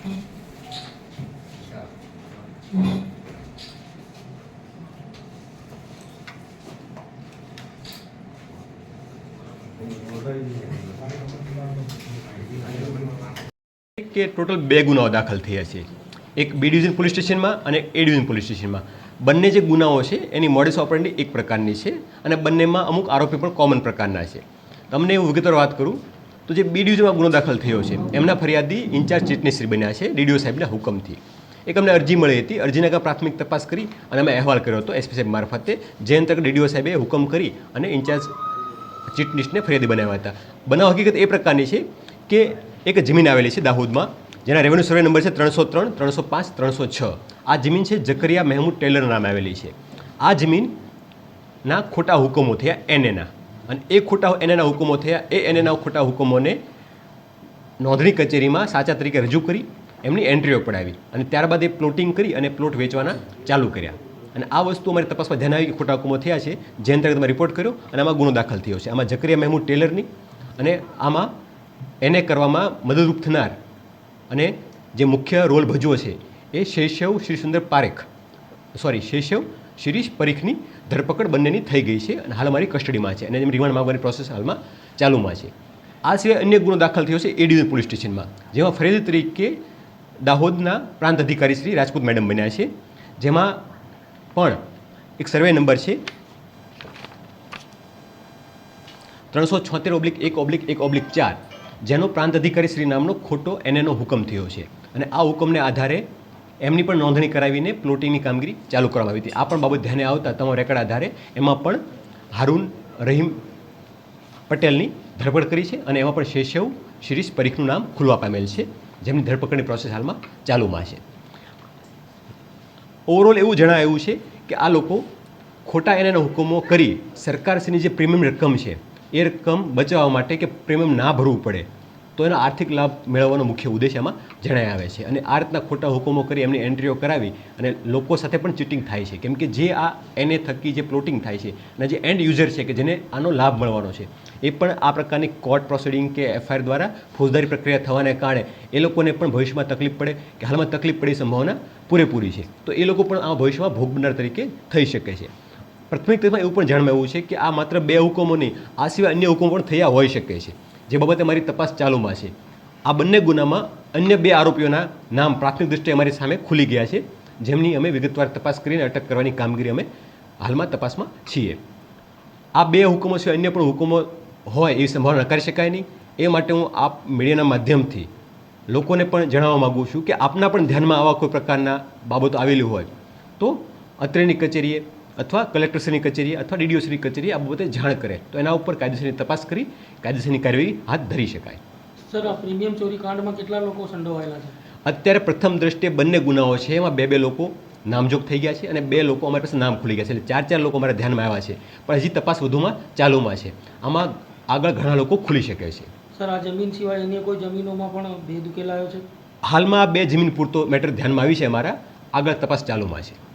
કે ટોટલ બે ગુનાઓ દાખલ થયા છે. એક બી ડિવિઝન પોલીસ સ્ટેશનમાં અને એ ડિવિઝન પોલીસ સ્ટેશનમાં. બંને જે ગુનાઓ છે, એની મોડેસ ઓપરેન્ડી એક પ્રકારની છે અને બંનેમાં અમુક આરોપી પણ કોમન પ્રકારના છે. તમને હું વિગતવાર વાત કરું તો જે બી ડિવિઝનમાં ગુનો દાખલ થયો છે, એમના ફરિયાદી ઇન્ચાર્જ ચીટનીશ્રી બન્યા છે ડીડીઓ સાહેબના હુકમથી. એક અમને અરજી મળી હતી, અરજીના આગળ પ્રાથમિક તપાસ કરી અને અમે અહેવાલ કર્યો હતો એસપી સાહેબ મારફતે જે અંતર્ગત ડીડીઓ સાહેબે હુકમ કરી અને ઇન્ચાર્જ ચીટનીશને ફરિયાદી બનાવ્યા હતા. બનાવ હકીકત એ પ્રકારની છે કે એક જમીન આવેલી છે દાહોદમાં, જેના રેવન્યુ સર્વે નંબર છે ત્રણસો ત્રણ, ત્રણસો પાંચ, ત્રણસો છ. આ જમીન છે જકરિયા મહેમૂદ ટેલર નામે આવેલી છે. આ જમીનના ખોટા હુકમો થયા એનએના અને એ ખોટા એનએના હુકમો થયા. એ એનએના ખોટા હુકમોને નોંધણી કચેરીમાં સાચા તરીકે રજૂ કરી, એમની એન્ટ્રીઓ પડાવી અને ત્યારબાદ એ પ્લોટિંગ કરી અને પ્લોટ વેચવાના ચાલુ કર્યા. અને આ વસ્તુ અમારી તપાસમાં ધ્યાન આવી કે ખોટા હુકમો થયા છે. જે અંતર્ગત તમે રિપોર્ટ કર્યો અને આમાં ગુનો દાખલ થયો છે. આમાં જકરિયા મહેમૂદ ટેલરની અને આમાં એને કરવામાં મદદરૂપ થનાર અને જે મુખ્ય રોલ ભજવો છે એ શૈશવ શ્રી સુંદર પારેખ સોરી શૈશવ શિરીષ પરીખની ધરપકડ બંનેની થઈ ગઈ છે અને હાલ અમારી કસ્ટડીમાં છે અને એમ રિમાન્ડ માંગવાની પ્રોસેસ હાલમાં ચાલુમાં છે. આ સિવાય અન્ય ગુનો દાખલ થયો છે એ પોલીસ સ્ટેશનમાં, જેમાં ફરિયાદી તરીકે દાહોદના પ્રાંત અધિકારી શ્રી રાજપૂત મેડમ બન્યા છે. જેમાં પણ એક સર્વે નંબર છે. ત્રણસો છોતેર ઓબ્લિક એક ઓબ્લિક એક ઓબ્લિક ચાર, જેનો પ્રાંત અધિકારી શ્રી નામનો ખોટો એનએનો હુકમ થયો છે. અને આ હુકમને આધારે એમની પણ નોંધણી કરાવીને પ્લોટિંગની કામગીરી ચાલુ કરવામાં આવી હતી. આ પણ બાબત ધ્યાને આવતા તમારા રેકર્ડ આધારે એમાં પણ હારૂન રહીમ પટેલની ધરપકડ કરી છે અને એમાં પણ શેષવ શિરીષ પરીખનું નામ ખુલવા પામેલ છે, જેમની ધરપકડની પ્રોસેસ હાલમાં ચાલુમાં છે. ઓવરઓલ એવું જણાયું છે કે આ લોકો ખોટા એના હુકમો કરી સરકારશ્રીની જે પ્રીમિયમ રકમ છે, એ રકમ બચાવવા માટે કે પ્રીમિયમ ના ભરવું પડે. તો એનો આર્થિક લાભ મેળવવાનો મુખ્ય ઉદ્દેશ એમાં જણાય આવે છે. અને આ રીતના ખોટા હુકમો કરી એમની એન્ટ્રીઓ કરાવી અને લોકો સાથે પણ ચીટિંગ થાય છે. કેમ કે જે આ એને થકી જે પ્લોટિંગ થાય છે અને જે એન્ડ યુઝર છે કે જેને આનો લાભ મળવાનો છે, એ પણ આ પ્રકારની કોર્ટ પ્રોસિડિંગ કે એફઆઈઆર દ્વારા ફોજદારી પ્રક્રિયા થવાને કારણે એ લોકોને પણ ભવિષ્યમાં તકલીફ પડે કે હાલમાં તકલીફ પડી સંભાવના પૂરેપૂરી છે. તો એ લોકો પણ આ ભવિષ્યમાં ભોગ બનનાર તરીકે થઈ શકે છે. પ્રાથમિક એવું પણ જાણવા એવું છે કે આ માત્ર બે હુકમો નહીં આ સિવાય અન્ય હુકમો પણ થયા હોઈ શકે છે. જે બાબતે મારી તપાસ ચાલુમાં છે. આ બંને ગુનામાં અન્ય બે આરોપીઓના નામ પ્રાથમિક દૃષ્ટિએ અમારી સામે ખુલી ગયા છે, જેમની અમે વિગતવાર તપાસ કરીને અટક કરવાની કામગીરી અમે હાલમાં તપાસમાં છીએ. આ બે હુકમો છે અન્ય પણ હુકમો હોય એવી સંભાવના નકારી શકાય નહીં. એ માટે હું આપ મીડિયાના માધ્યમથી લોકોને પણ જણાવવા માગું છું કે આપના પણ ધ્યાનમાં આવા કોઈ પ્રકારના બાબતો આવેલી હોય તો અત્રેની કચેરીએ અથવા કલેક્ટરશ્રીની કચેરી અથવા ડીડીઓશ્રીની કચેરી આ બાબતે જાણ કરે. તો એના ઉપર કાયદેસરની તપાસ કરી કાયદેસરની કાર્યવાહી હાથ ધરી શકાય. સર આ પ્રીમિયમ ચોરી કાંડમાં કેટલા લોકો સંડોવાયેલા છે? અત્યારે પ્રથમ દ્રષ્ટિએ બંને ગુનાઓ છે એમાં બે બે લોકો નામજોગ થઈ ગયા છે અને બે લોકો અમારી પાસે નામ ખુલી ગયા છે. એટલે ચાર ચાર લોકો અમારા ધ્યાનમાં આવ્યા છે. પણ હજી તપાસ વધુમાં ચાલુમાં છે. આમાં આગળ ઘણા લોકો ખુલી શકે છે. સર આ જમીન સિવાય અન્ય કોઈ જમીનોમાં પણ ભેદ ઉકેલાયો છે? હાલમાં બે જમીન પૂરતો મેટર ધ્યાનમાં આવી છે અમારા. આગળ તપાસ ચાલુમાં છે.